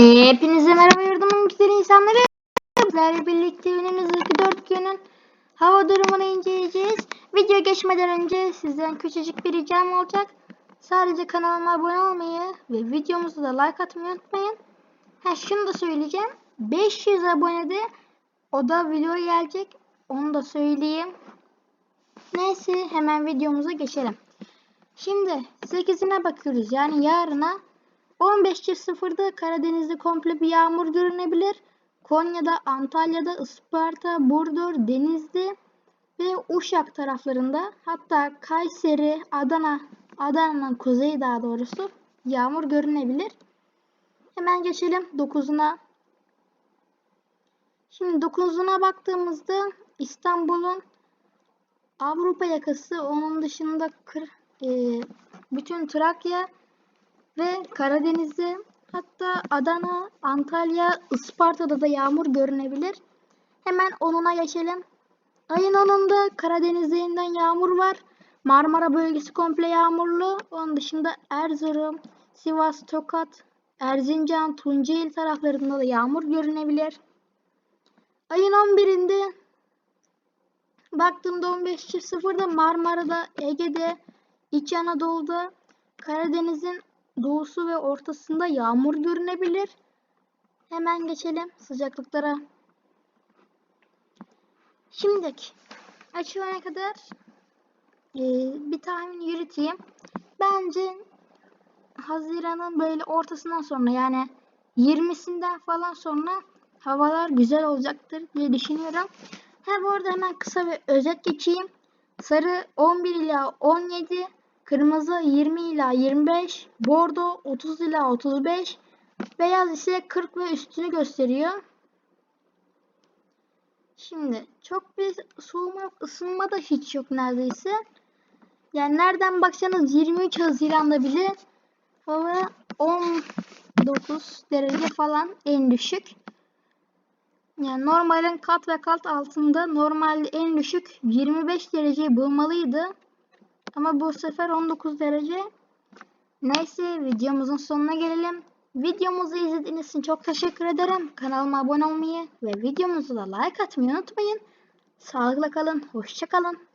Hepinize merhaba yurdumun güzel insanları. Sizlerle birlikte önümüzdeki 4 günün hava durumunu inceleyeceğiz. Video geçmeden önce sizden küçücük bir ricam olacak. Sadece kanalıma abone olmayı ve videomuzu da like atmayı unutmayın. Ha şunu da söyleyeceğim. 500 abonede o da video gelecek. Onu da söyleyeyim. Neyse hemen videomuza geçelim. Şimdi 8'ine bakıyoruz. Yani yarına 15.00'da Karadeniz'de komple bir yağmur görünebilir. Konya'da, Antalya'da, Isparta, Burdur, Denizli ve Uşak taraflarında hatta Kayseri, Adana, Adana'nın kuzeyi daha doğrusu yağmur görünebilir. Hemen geçelim 9'una. Şimdi 9'una baktığımızda İstanbul'un Avrupa yakası onun dışında kır, e, bütün Trakya ve Karadeniz'de hatta Adana, Antalya, Isparta'da da yağmur görünebilir. Hemen onuna geçelim. Ayın 10'unda Karadeniz yeniden yağmur var. Marmara bölgesi komple yağmurlu. Onun dışında Erzurum, Sivas, Tokat, Erzincan, Tunceli taraflarında da yağmur görünebilir. Ayın 11'inde baktığımda 15.00'da Marmara'da, Ege'de, İç Anadolu'da, Karadeniz'in doğusu ve ortasında yağmur görünebilir. Hemen geçelim sıcaklıklara. Şimdi açılana kadar e, bir tahmin yürüteyim. Bence Haziran'ın böyle ortasından sonra yani 20'sinden falan sonra havalar güzel olacaktır diye düşünüyorum. Ha bu arada hemen kısa bir özet geçeyim. Sarı 11 ila 17, kırmızı 20 ila 25, bordo 30 ila 35, beyaz ise 40 ve üstünü gösteriyor. Şimdi çok bir soğuma yok, ısınma da hiç yok neredeyse. Yani nereden baksanız 23 Haziran'da bile hava 19 derece falan en düşük. Yani normalin kat ve kat altında normalde en düşük 25 dereceyi bulmalıydı. Ama bu sefer 19 derece. Neyse videomuzun sonuna gelelim. Videomuzu izlediğiniz için çok teşekkür ederim. Kanalıma abone olmayı ve videomuzu da like atmayı unutmayın. Sağlıkla kalın. Hoşça kalın.